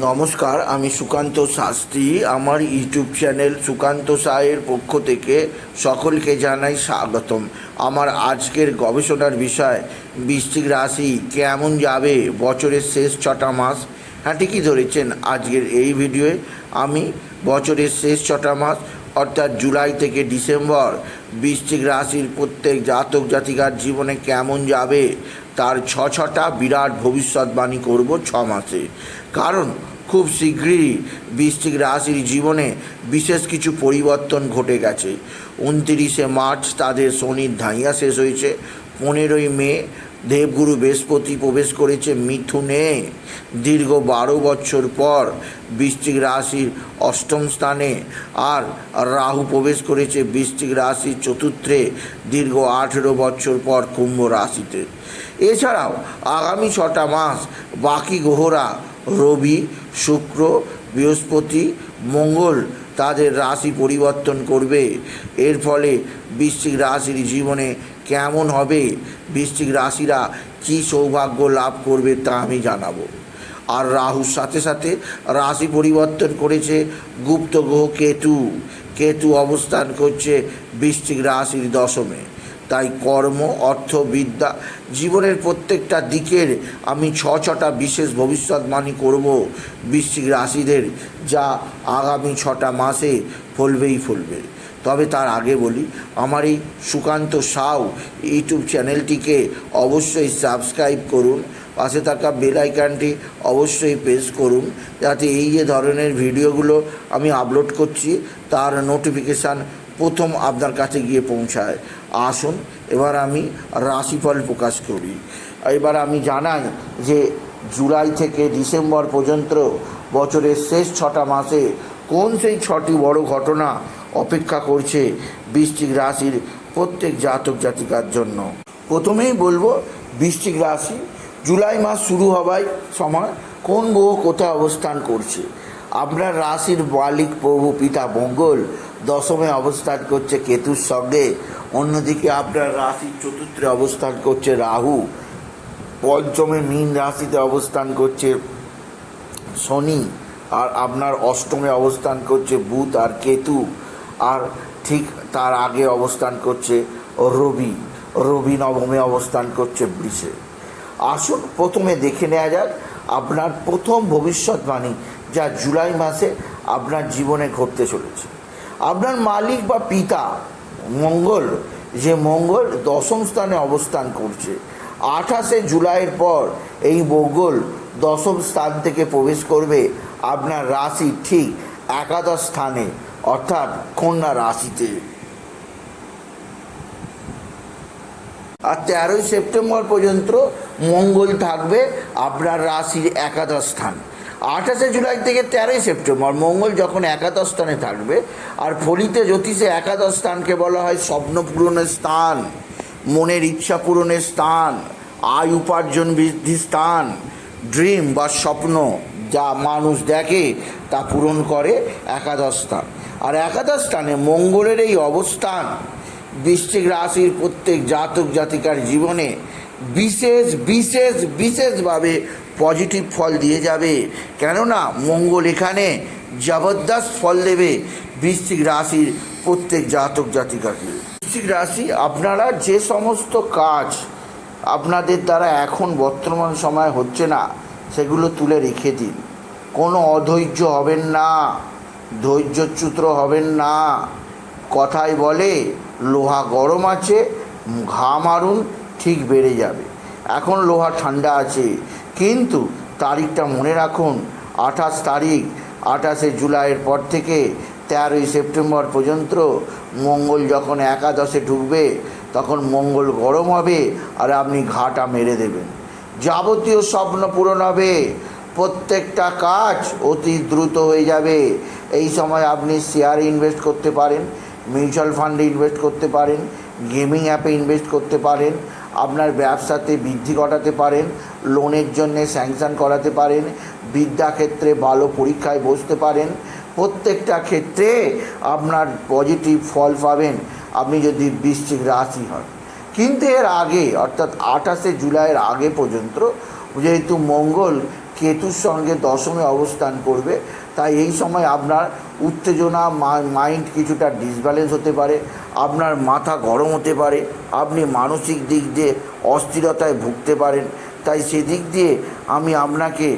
নমস্কার, আমি সুকান্ত শাস্ত্রী। আমার ইউটিউব চ্যানেল সুকান্ত সায়ের পক্ষ থেকে সকলকে জানাই স্বাগতম। আমার আজকের গবেষণার বিষয় বৃষ্টিক রাশি কেমন যাবে বছরের শেষ ছটা মাস? হ্যাঁ ঠিকই ধরেছেন আজকের এই ভিডিওয়ে। আমি বছরের শেষ ছটা মাস, অর্থাৎ জুলাই থেকে ডিসেম্বর, বৃশ্চিক রাশির প্রত্যেক জাতক জাতিকার জীবনে কেমন যাবে? তার ছ ছটা বিরাট ভবিষ্যৎবাণী করব ছ মাসে। কারণ খুব শীঘ্রই বৃশ্চিক রাশির জীবনে বিশেষ কিছু পরিবর্তন ঘটে গেছে। উনতিরিশে মার্চ তাদের শনির ধাইয়া শেষ হয়েছে। পনেরোই মে দেবগুরু বৃহস্পতি প্রবেশ করেছে মিথুনে। দীর্ঘ বারো বছর পর বৃশ্চিক রাশির অষ্টম স্থানে আর রাহু প্রবেশ করেছে বৃশ্চিক রাশির চতুর্থে দীর্ঘ আঠেরো বছর পর কুম্ভ রাশিতে। এছাড়াও আগামী ছটা মাস বাকি গ্রহরা রবি, শুক্র, বৃহস্পতি, মঙ্গল তাদের রাশি পরিবর্তন করবে। এর ফলে বৃশ্চিক রাশির জীবনে কেমন হবে, বৃশ্চিক রাশিরা কী সৌভাগ্য লাভ করবে তা আমি জানাব। আর রাহুর সাথে সাথে রাশি পরিবর্তন করেছে গুপ্ত গ্রহ কেতু। কেতু অবস্থান করছে বৃশ্চিক রাশির দশমে। তাই কর্ম, অর্থ, বিদ্যা জীবনের প্রত্যেকটা দিকের আমি ছ ছটা বিশেষ ভবিষ্যৎবাণী করব বৃশ্চিক রাশিদের, যা আগামী ছটা মাসে ফলবেই ফলবে। তবে তার আগে বলি, আমার এই সুকান্ত সাউ ইউটিউব চ্যানেলটিকে অবশ্যই সাবস্ক্রাইব করুন, পাশে থাকা বেল অবশ্যই প্রেস করুন, যাতে এই যে ধরনের ভিডিওগুলো আমি আপলোড করছি, তার নোটিফিকেশান প্রথম আপনার কাছে গিয়ে পৌঁছায়। আসুন, এবার আমি রাশিফল প্রকাশ করি। এবার আমি জানাই যে জুলাই থেকে ডিসেম্বর পর্যন্ত বছরের শেষ ছটা মাসে কোন সেই ছটি বড় ঘটনা অপেক্ষা করছে বৃষ্টিক রাশির প্রত্যেক জাতক জাতিকার জন্য? প্রথমেই বলব বৃষ্টিক রাশি, জুলাই মাস শুরু হবার সময় কোন গ্রহ কোথায় অবস্থান করছে? আপনার রাশির মালিক প্রভু, পিতা মঙ্গল দশমে অবস্থান করছে কেতুর সঙ্গে। অন্যদিকে আপনার রাশির চতুর্থে অবস্থান করছে রাহু। পঞ্চমে মীন রাশিতে অবস্থান করছে শনি। আর আপনার অষ্টমে অবস্থান করছে বুধ আর কেতু। আর ঠিক তার আগে অবস্থান করছে রবি। রবি নবমে অবস্থান করছে বৃষে। আসুন প্রথমে দেখে নেওয়া যাক আপনার প্রথম ভবিষ্যৎবাণী যা জুলাই মাসে আপনার জীবনে ঘটতে চলেছে। আপনার মালিক বা পিতা, মঙ্গল, যে মঙ্গল দশম স্থানে অবস্থান করছে। আঠাশে জুলাইয়ের পর এই মঙ্গল দশম স্থান থেকে প্রবেশ করবে আপনার রাশি ঠিক একাদশ স্থানে, অর্থাৎ কন্যা রাশিতে। আর তেরোই সেপ্টেম্বর পর্যন্ত মঙ্গল থাকবে আপনার রাশির একাদশ স্থান। আঠাশে জুলাই থেকে তেরোই সেপ্টেম্বর, মঙ্গল যখন একাদশ স্থানে থাকবে, আর ফলিতে জ্যোতিষে একাদশ স্থানকে বলা হয় স্বপ্ন পূরণের স্থান, মনের ইচ্ছা পূরণের স্থান, আয় উপার্জন বৃদ্ধির স্থান, ড্রিম বা স্বপ্ন যা মানুষ দেখে তা পূরণ করে একাদশ স্থান। আর একাদশ স্থানে মঙ্গলের এই অবস্থান বৃশ্চিক রাশির প্রত্যেক জাতক জাতিকার জীবনে বিশেষ বিশেষ, বিশেষভাবে পজিটিভ ফল দিয়ে যাবে। কেননা মঙ্গল এখানে জবরদস্ত ফল দেবে বৃশ্চিক রাশির প্রত্যেক জাতক জাতিকাকে। বৃশ্চিক রাশি, আপনারা যে সমস্ত কাজ আপনাদের দ্বারা এখন বর্তমান সময় হচ্ছে না, সেগুলো তুলে রেখে দিন। কোনো অধৈর্য হবেন না, ধৈর্যচ্যুত হবেন না। কথায় বলে, লোহা গরম আছে, ঘা মারুন, ঠিক বেড়ে যাবে। এখন লোহা ঠান্ডা আছে কিন্তু তারিখটা মনে রাখুন, আঠাশ তারিখ, আঠাশে জুলাইয়ের পর থেকে তেরোই সেপ্টেম্বর পর্যন্ত মঙ্গল যখন একাদশে ঢুকবে, তখন মঙ্গল গরম হবে আর আপনি ঘাটা মেরে দেবেন। যাবতীয় স্বপ্ন পূরণ হবে, প্রত্যেকটা কাজ অতি দ্রুত হয়ে যাবে। এই সময় আপনি শেয়ারে ইনভেস্ট করতে পারেন মিউচুয়াল ফান্ডে ইনভেস্ট করতে পারেন গেমিং অ্যাপে ইনভেস্ট করতে পারেন, আপনার ব্যবসাতে বৃদ্ধি ঘটাতে পারেন লোনের জন্য স্যাংশন করাতে পারেন, বিদ্যাক্ষেত্রে ভালো পরীক্ষায় বসতে পারেন। প্রত্যেকটা ক্ষেত্রে আপনার পজিটিভ ফল পাবেন। আপনি যদি বৃশ্চিক রাশি হন। কিন্তু এর আগে, অর্থাৎ আঠাশে জুলাইয়ের আগে পর্যন্ত, যেহেতু মঙ্গল কেতুর সঙ্গে দশমে অবস্থান করবে, তাই এই সময় আপনার উত্তেজনা মাইন্ড কিছুটা ডিসব্যালেন্স হতে পারে, আপনার মাথা গরম হতে পারে, আপনি মানসিক দিক দিয়ে অস্থিরতায় ভুগতে পারেন। তাই সেদিক দিয়ে আমি আপনাকে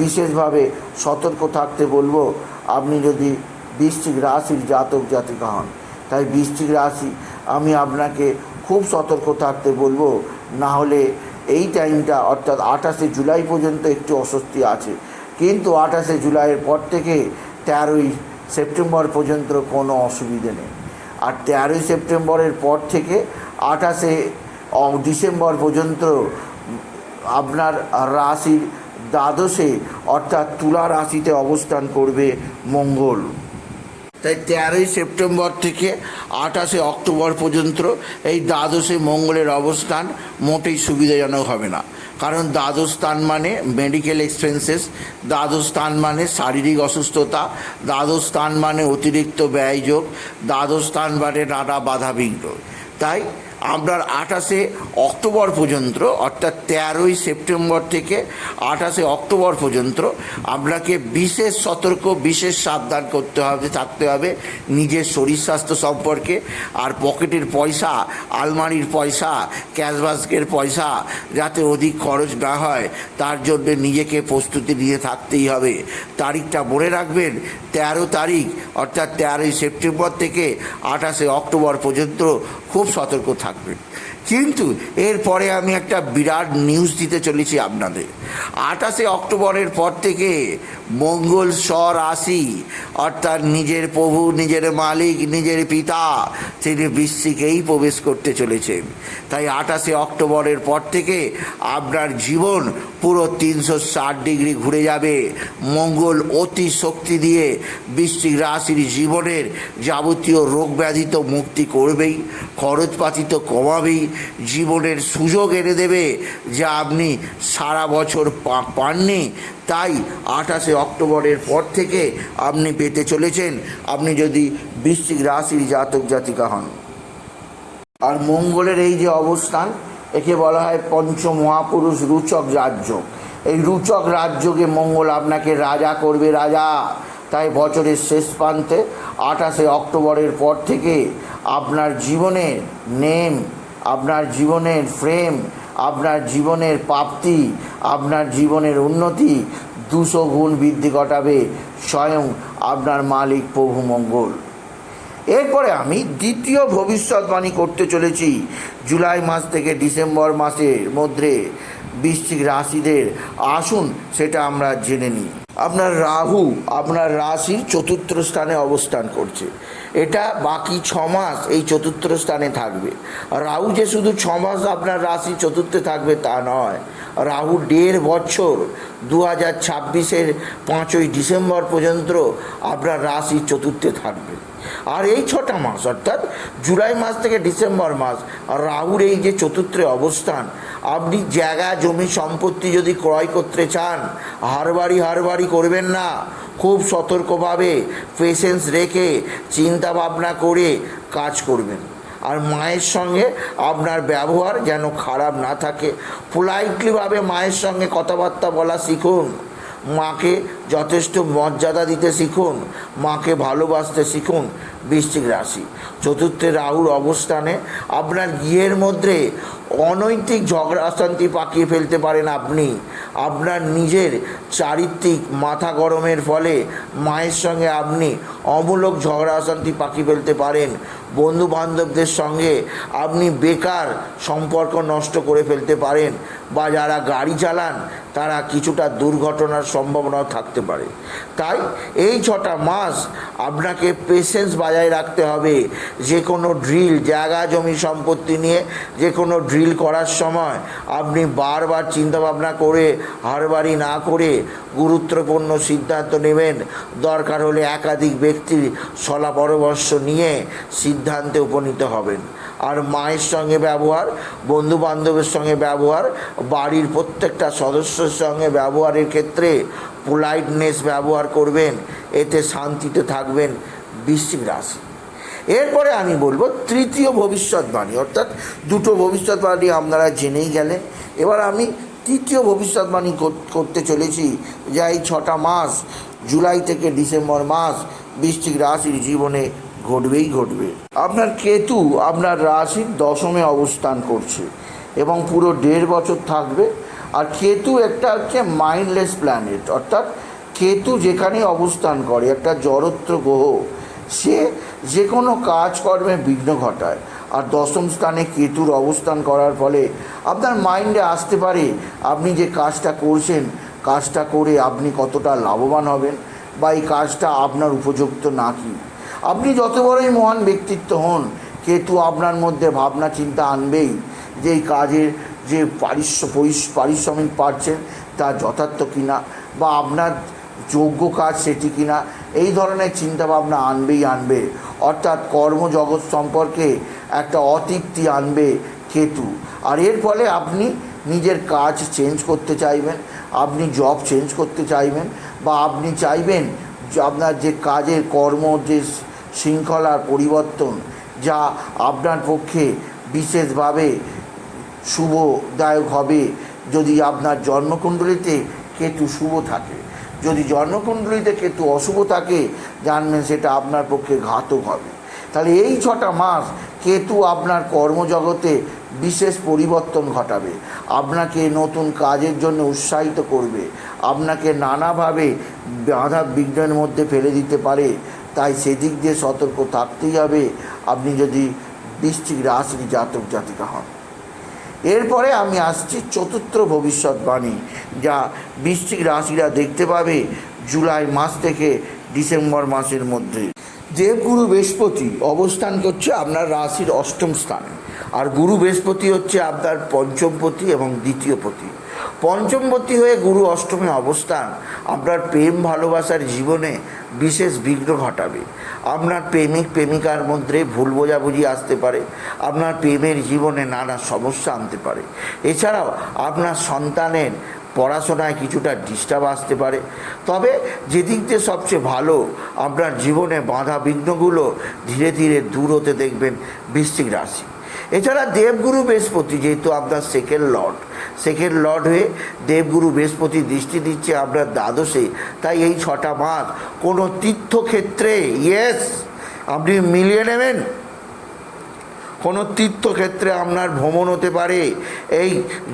বিশেষভাবে সতর্ক থাকতে বলব, আপনি যদি বৃশ্চিক রাশির জাতক জাতিকা হন, তাই বৃশ্চিক রাশি, আমি আপনাকে খুব সতর্ক থাকতে বলব, না হলে এই টাইমটা অর্থাৎ আঠাশে জুলাই পর্যন্ত একটু অস্বস্তি আছে। কিন্তু আঠাশে জুলাইয়ের পর থেকে তেরোই সেপ্টেম্বর পর্যন্ত কোনো অসুবিধে নেই। আর তেরোই সেপ্টেম্বরের পর থেকে আঠাশে ডিসেম্বর পর্যন্ত আপনার রাশির দ্বাদশে, অর্থাৎ তুলা রাশিতে অবস্থান করবে মঙ্গল। তাই তেরোই সেপ্টেম্বর থেকে আঠাশে অক্টোবর পর্যন্ত এই দ্বাদশে মঙ্গলের অবস্থান মোটেই সুবিধাজনক হবে না। কারণ দ্বাদশ স্থান মানে মেডিকেল এক্সপেন্সেস দ্বাদশ স্থান মানে শারীরিক অসুস্থতা, দ্বাদশ স্থান মানে অতিরিক্ত ব্যয়যোগ দ্বাদশ স্থান মানে নানা বাধাবিঘ্ন তাই আপনার আঠাশে অক্টোবর পর্যন্ত, অর্থাৎ তেরোই সেপ্টেম্বর থেকে আঠাশে অক্টোবর পর্যন্ত আপনাকে বিশেষ সতর্ক, বিশেষ সাবধান করতে হবে, থাকতে হবে নিজের শরীর স্বাস্থ্য সম্পর্কে। আর পকেটের পয়সা, আলমারির পয়সা ক্যাশবাস্কের পয়সা যাতে অধিক খরচ না হয়, তার জন্য নিজেকে প্রস্তুতি নিয়ে থাকতেই হবে। তারিখটা মনে রাখবেন, তেরো তারিখ, অর্থাৎ তেরোই সেপ্টেম্বর থেকে আঠাশে অক্টোবর পর্যন্ত খুব সতর্ক থাকবেন। কিন্তু এরপরে আমি একটা বিরাট নিউজ দিতে চলেছি আপনাদের। আঠাশে অক্টোবরের পর থেকে মঙ্গল স্বরাশি অর্থাৎ নিজের প্রভু, নিজের মালিক, নিজের পিতা, তিনি বৃশ্চিকেই প্রবেশ করতে চলেছেন। তাই আঠাশে অক্টোবরের পর থেকে আপনার জীবন পুরো তিনশো ষাট ডিগ্রি ঘুরে যাবে। মঙ্গল অতি শক্তি দিয়ে বৃশ্চিক রাশির জীবনের যাবতীয় রোগ ব্যাধি তো মুক্তি করবেই খরচপাতি তো কমাবেই জীবনের সুযোগ এনে দেবে যা আপনি সারা বছর পাননি। তাই আঠাশে অক্টোবরের পর থেকে আপনি পেতে চলেছেন। আপনি যদি বৃশ্চিক রাশির জাতক জাতিকা হন। আর মঙ্গলের এই যে অবস্থান, একে বলা হয় পঞ্চ মহাপুরুষ রুচক রাজ্য। এই রুচক রাজ্যকে মঙ্গল আপনাকে রাজা করবে, রাজা। তাই বছরের শেষ প্রান্তে আঠাশে অক্টোবরের পর থেকে আপনার জীবনের নেম আপনার জীবনের ফ্রেম আপনার জীবনের প্রাপ্তি, আপনার জীবনের উন্নতি দুশো গুণ বৃদ্ধি ঘটাবে স্বয়ং আপনার মালিক প্রভু মঙ্গল। এরপরে আমি দ্বিতীয় ভবিষ্যৎবাণী করতে চলেছি জুলাই মাস থেকে ডিসেম্বর মাসের মধ্যে বৃশ্চিক রাশিদের। আসুন সেটা আমরা জেনে নিই। আপনার রাহু আপনার রাশির চতুর্থ স্থানে অবস্থান করছে। এটা বাকি ছ মাস এই চতুর্থ স্থানে থাকবে। রাহু যে শুধু ছ মাস আপনার রাশি চতুর্থে থাকবে তা নয়। রাহু দেড় বছর দু হাজার ছাব্বিশের পাঁচই ডিসেম্বর পর্যন্ত আপনার রাশি চতুর্থে থাকবে। আর এই ছটা মাস অর্থাৎ জুলাই মাস থেকে ডিসেম্বর মাস রাহুর এই যে চতুর্থে অবস্থান আপনি জায়গা, জমি, সম্পত্তি যদি ক্রয় করতে চান হারবাড়ি হারবাড়ি করবেন না। খুব সতর্কভাবে পেশেন্স রেখে চিন্তা ভাবনা করে কাজ করবেন। আর মায়ের সঙ্গে আপনার ব্যবহার যেন খারাপ না থাকে। পোলাইটলিভাবে মায়ের সঙ্গে কথাবার্তা বলা শিখুন। মাকে যথেষ্ট মর্যাদা দিতে শিখুন। মাকে ভালোবাসতে শিখুন বৃশ্চিক রাশি। চতুর্থে রাহুর অবস্থানে আপনার গৃহের মধ্যে অনৈতিক ঝগড়া অশান্তি পাকিয়ে ফেলতে পারেন আপনি। আপনার নিজের চারিত্রিক মাথা গরমের ফলে মায়ের সঙ্গে আপনি অমূলক ঝগড়া অশান্তি পাকিয়ে ফেলতে পারেন। বন্ধু বান্ধবদের সঙ্গে আপনি বেকার সম্পর্ক নষ্ট করে ফেলতে পারেন বা যারা গাড়ি চালান তারা কিছুটা দুর্ঘটনার সম্ভাবনাও থাকতে পারে। তাই এই ছটা মাস আপনাকে পেশেন্স বজায় রাখতে হবে। যে কোনো ড্রিল জায়গা, জমি সম্পত্তি নিয়ে যে কোনো ড্রিল করার সময় আপনি বারবার চিন্তাভাবনা করে, হারবারি না করে গুরুত্বপূর্ণ সিদ্ধান্ত নেবেন। দরকার হলে একাধিক ব্যক্তির সলা পরামর্শ নিয়ে সিদ্ধান্তে উপনীত হবেন। আর মায়ের সঙ্গে ব্যবহার বন্ধু বান্ধবের সঙ্গে ব্যবহার, বাড়ির প্রত্যেকটা সদস্যের সঙ্গে ব্যবহারের ক্ষেত্রে পোলাইটনেস ব্যবহার করবেন, এতে শান্তিতে থাকবেন বৃশ্চিক রাশি। এরপরে আমি বলব তৃতীয় ভবিষ্যৎবাণী অর্থাৎ দুটো ভবিষ্যৎবাণী আপনারা জেনেই গেলেন। এবার আমি তৃতীয় ভবিষ্যৎবাণী করতে চলেছি, যা এই ছটা মাস, জুলাই থেকে ডিসেম্বর মাস বৃশ্চিক রাশির জীবনে ঘটবেই ঘটবে। আপনার কেতু আপনার রাশির দশমে অবস্থান করছে এবং পুরো দেড় বছর থাকবে। আর কেতু একটা হচ্ছে মাইন্ডলেস প্ল্যানেট অর্থাৎ কেতু যেখানে অবস্থান করে, একটা জড়ত্র গ্রহ, সে যে কোনো কাজকর্মে বিঘ্ন ঘটায়। আর দশম স্থানে কেতুর অবস্থান করার ফলে আপনার মাইন্ডে আসতে পারে, আপনি যে কাজটা করছেন, কাজটা করে আপনি কতটা লাভবান হবেন বা এই কাজটা আপনার উপযুক্ত নাকি? আপনি যত বড়ই মহান ব্যক্তিত্ব হন, কেতু আপনার মধ্যে ভাবনা, চিন্তা আনবেই। যে এই কাজের যে পারিশ্র পারিশ্রমিক পাচ্ছেন, তা যথার্থ কিনা বা আপনার যোগ্য কাজ সেটি কিনা, এই ধরনের চিন্তাভাবনা আনবেই আনবে। অর্থাৎ কর্মজগৎ সম্পর্কে একটা অতৃপ্তি আনবে কেতু। আর এর ফলে আপনি নিজের কাজ চেঞ্জ করতে চাইবেন, আপনি জব চেঞ্জ করতে চাইবেন বা আপনি চাইবেন আপনার যে কাজের কর্ম, যে শৃঙ্খলার পরিবর্তন যা আপনার পক্ষে বিশেষভাবে শুভদায়ক হবে। যদি আপনার জন্মকুণ্ডলিতে কেতু শুভ থাকে, যদি জন্মকুণ্ডলিতে কেতু অশুভ থাকে, জানবেন সেটা আপনার পক্ষে ঘাতক হবে। তাহলে এই ছটা মাস কেতু আপনার কর্মজগতে বিশেষ পরিবর্তন ঘটাবে। আপনাকে নতুন কাজের জন্য উৎসাহিত করবে। আপনাকে নানাভাবে বাধা বিঘ্নের মধ্যে ফেলে দিতে পারে। তাই সেদিক দিয়ে সতর্ক থাকতেই হবে। আপনি যদি বৃষ্টিক রাশির জাতক, জাতিকা হন। এরপরে আমি আসছি চতুর্থ ভবিষ্যৎবাণী, যা বৃষ্টিক রাশিরা দেখতে পাবে জুলাই মাস থেকে ডিসেম্বর মাসের মধ্যে। দেবগুরু বৃহস্পতি অবস্থান করছে আপনার রাশির অষ্টম স্থানে। আর গুরু বৃহস্পতি হচ্ছে আপনার পঞ্চমপতি এবং দ্বিতীয়পতি পঞ্চমপতি হয়ে গুরু অষ্টমে অবস্থান। আপনার প্রেম ভালোবাসার জীবনে বিশেষ বিঘ্ন ঘটাবে। আপনার প্রেমিক প্রেমিকার মধ্যে ভুল বোঝাবুঝি আসতে পারে। আপনার প্রেমের জীবনে নানা সমস্যা আনতে পারে। এছাড়াও আপনার সন্তানের পড়াশোনায় কিছুটা ডিস্টার্ব আসতে পারে। তবে যেদিক দিয়ে সবচেয়ে ভালো, আপনার জীবনে বাধা বিঘ্নগুলো ধীরে ধীরে দূর হতে দেখবেন বৃশ্চিক রাশি। এছাড়া দেবগুরু বৃহস্পতি যেহেতু আপনার সেকেন্ড লর্ড সেকেন্ড লর্ড হয়ে দেবগুরু বৃহস্পতি দৃষ্টি দিচ্ছে আপনার দ্বাদশে, তাই এই ছটা মাস কোনো তীর্থক্ষেত্রে ইয়েস আপনি মিলিয়ে নেবেন। কোনো তীর্থক্ষেত্রে আপনার ভ্রমণ হতে পারে। এই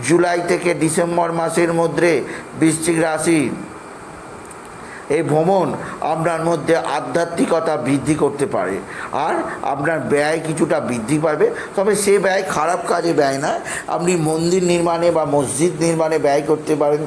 জুলাই থেকে ডিসেম্বর মাসের মধ্যে বৃশ্চিক রাশি। এই ভ্রমণ আপনার মধ্যে আধ্যাত্মিকতা বৃদ্ধি করতে পারে। আর আপনার ব্যয় কিছুটা বৃদ্ধি পাবে। তবে সে ব্যয় খারাপ কাজে ব্যয় না। আপনি মন্দির নির্মাণে বা মসজিদ নির্মাণে ব্যয় করতে পারেন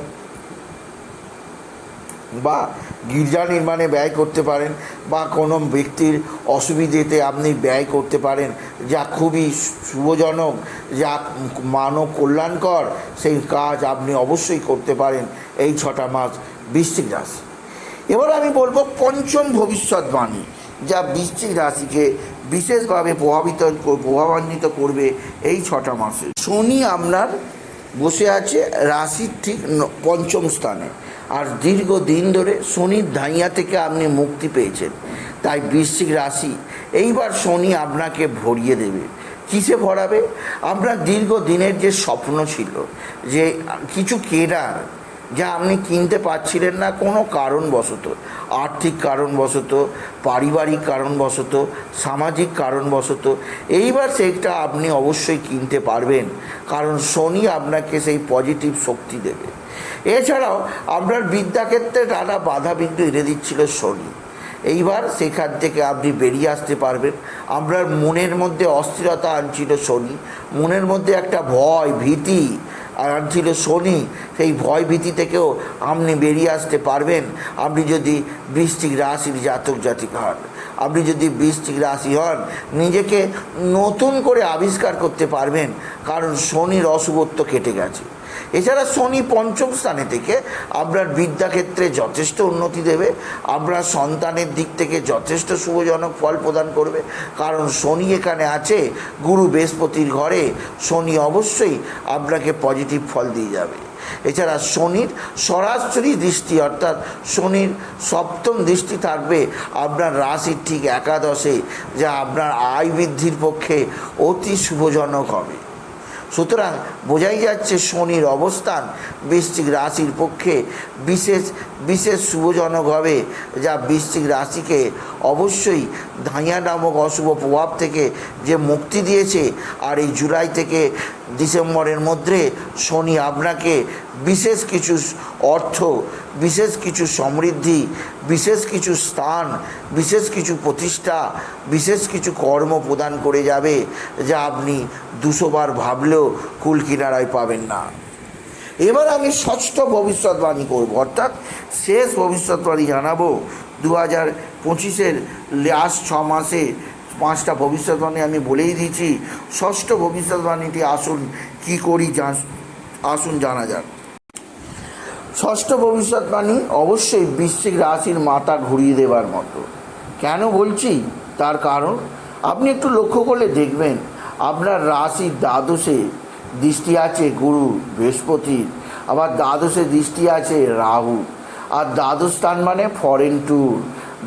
বা গির্জা নির্মাণে ব্যয় করতে পারেন বা কোনো ব্যক্তির অসুবিধেতে আপনি ব্যয় করতে পারেন। যা খুবই শুভজনক, যা মানব কল্যাণকর, সেই কাজ আপনি অবশ্যই করতে পারেন। এই ছটা মাস বৃশ্চিক রাশি। এবার আমি বলব পঞ্চম ভবিষ্যৎবাণী, যা বৃশ্চিক রাশিকে বিশেষভাবে প্রভাবিত প্রভাবান্বিত করবে এই ছটা মাসে। শনি আপনার বসে আছে রাশির ঠিক পঞ্চম স্থানে। আর দীর্ঘ দিন ধরে শনির ধাইয়া থেকে আপনি মুক্তি পেয়েছেন। তাই বৃশ্চিক রাশি, এইবার শনি আপনাকে ভরিয়ে দেবে। কিসে ভরাবে? আপনার দীর্ঘ দিনের যে স্বপ্ন ছিল, যে কিছু কেনার যা আপনি কিনতে পারছিলেন না কোনো কারণবশত, আর্থিক কারণবশত, পারিবারিক কারণবশত, সামাজিক কারণবশত, এইবার সেটা আপনি অবশ্যই কিনতে পারবেন। কারণ শনি আপনাকে সেই পজিটিভ শক্তি দেবে। এছাড়াও আপনার বিদ্যাক্ষেত্রে নানা বাধা বিঘ্ন এনে দিচ্ছিল শনি এইবার সেখান থেকে আপনি বেরিয়ে আসতে পারবেন। আপনার মনের মধ্যে অস্থিরতা আনছিল শনি মনের মধ্যে একটা ভয়, ভীতি আর আনছিল শনি, সেই ভয় ভীতি থেকেও আপনি বেরিয়ে আসতে পারবেন। আপনি যদি বৃষ্টি রাশির জাতক জাতিকা হন আপনি যদি বৃষ্টিক রাশি হন, নিজেকে নতুন করে আবিষ্কার করতে পারবেন, কারণ শনির অশুভত্ব কেটে গেছে। এছাড়া শনি পঞ্চম স্থানে থেকে আপনার বিদ্যাক্ষেত্রে যথেষ্ট উন্নতি দেবে, আপনার সন্তানের দিক থেকে যথেষ্ট শুভজনক ফল প্রদান করবে, কারণ শনি এখানে আছে, গুরু বৃহস্পতির ঘরে শনি অবশ্যই আপনাকে পজিটিভ ফল দিয়ে যাবে। এছাড়া শনির সরাসরি দৃষ্টি, অর্থাৎ শনির সপ্তম দৃষ্টি থাকবে আপনার রাশির ঠিক একাদশে, যা আপনার আয় বৃদ্ধির পক্ষে অতি শুভজনক হবে। সুতরাং বোঝাই যাচ্ছে শনির অবস্থান বৃশ্চিক রাশির পক্ষে বিশেষ বিশেষ শুভজনক হবে, যা বৃশ্চিক রাশিকে অবশ্যই ধাইয়া নামক অশুভ প্রভাব থেকে যে মুক্তি দিয়েছে, আর এই জুলাই থেকে ডিসেম্বরের মধ্যে শনি আপনাকে বিশেষ কিছু অর্থ, বিশেষ কিছু সমৃদ্ধি, বিশেষ কিছু স্থান, বিশেষ কিছু প্রতিষ্ঠা, বিশেষ কিছু কর্ম প্রদান করে যাবে, যা আপনি দুশোবার ভাবলেও কুল কিনারায় পাবেন না। এবার আমি ষষ্ঠ ভবিষ্যৎবাণী করব, অর্থাৎ শেষ ভবিষ্যৎবাণী জানাব দু হাজার পঁচিশের লাস্ট ছ মাসে পাঁচটা ভবিষ্যৎবাণী আমি বলেই দিয়েছি। ষষ্ঠ ভবিষ্যৎবাণীটি আসুন, কি করি আসুন জানা যাক। ষষ্ঠ ভবিষ্যৎবাণী অবশ্যই বৃশ্চিক রাশির মাথা ঘুরিয়ে দেবার মতো। কেন বলছি? তার কারণ, আপনি একটু লক্ষ্য করলে দেখবেন, আপনার রাশির দ্বাদশে দৃষ্টি আছে গুরু, বৃহস্পতির। আবার দ্বাদশে দৃষ্টি আছে রাহু। আর দ্বাদশ স্থান মানে ফরেন ট্যুর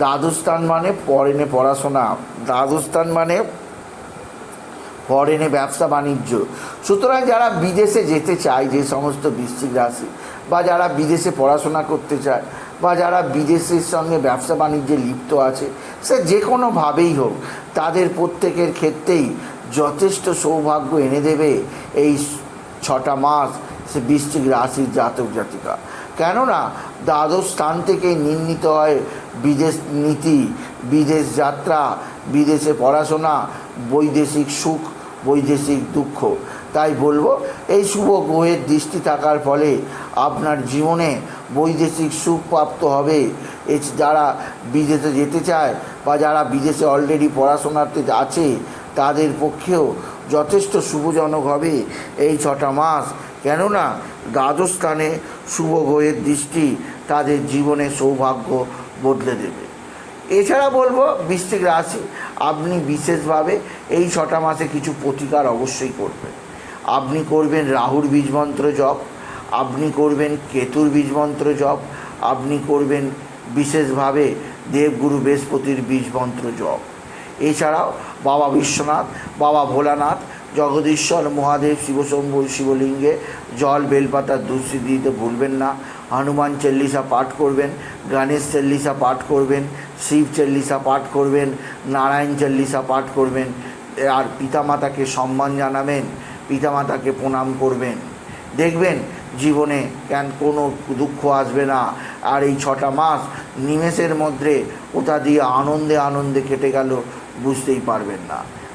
দ্বাদশ স্থান মানে ফরেনে পড়াশোনা। দ্বাদশ স্থান মানে ফরেনে ব্যবসা বাণিজ্য। সুতরাং যারা বিদেশে যেতে চায়, যে সমস্ত বৃশ্চিক রাশি, বা যারা বিদেশে পড়াশোনা করতে চায়, বা যারা বিদেশের সঙ্গে ব্যবসা বাণিজ্যে লিপ্ত আছে, সে যে কোনোভাবেই হোক, তাদের প্রত্যেকের ক্ষেত্রেই যথেষ্ট সৌভাগ্য এনে দেবে এই ছটা মাস সে বৃশ্চিক রাশির জাতক জাতিকা। কেননা দ্বাদশ স্থান থেকে নির্ণীত হয় বিদেশ নীতি, বিদেশ যাত্রা, বিদেশে পড়াশোনা, বৈদেশিক সুখ, বৈদেশিক দুঃখ। তাই বলব, এই শুভ গ্রহের দৃষ্টি থাকার ফলে আপনার জীবনে বৈদেশিক সুখ প্রাপ্ত হবে। এ যারা বিদেশে যেতে চায় বা যারা বিদেশে অলরেডি পড়াশোনাতে আছে, তাদের পক্ষেও যথেষ্ট শুভজনক হবে এই ছটা মাস কেননা দ্বাদশ স্থানে শুভ দৃষ্টি তাদের জীবনে সৌভাগ্য বদলে দেবে। এছাড়া বলব, বৃশ্চিক রাশি, আপনি বিশেষভাবে এই ছটা মাসে কিছু প্রতিকার অবশ্যই করবেন। আপনি করবেন রাহুর বীজমন্ত্র জপ, আপনি করবেন কেতুর বীজমন্ত্র জপ, আপনি করবেন বিশেষভাবে দেবগুরু বৃহস্পতির বীজমন্ত্র জপ। এছাড়াও বাবা বিশ্বনাথ, বাবা ভোলানাথ জগদীশ্বর মহাদেব শিবশম্ভু শিবলিঙ্গে জল বেলপাতার দুশ্রী দিতে ভুলবেন না। হনুমান চল্লিশা পাঠ করবেন, গণেশ চল্লিশা পাঠ করবেন, শিব চল্লিশা পাঠ করবেন, নারায়ণ চল্লিশা পাঠ করবেন, আর পিতামাতাকে সম্মান জানাবেন, পিতামাতাকে প্রণাম করবেন। দেখবেন জীবনে কেন কোনো দুঃখ আসবে না। আর এই ছটা মাস নিমেষের মধ্যে কোথা দিয়ে আনন্দে আনন্দে কেটে গেল, বুঝতেই পারবেন না।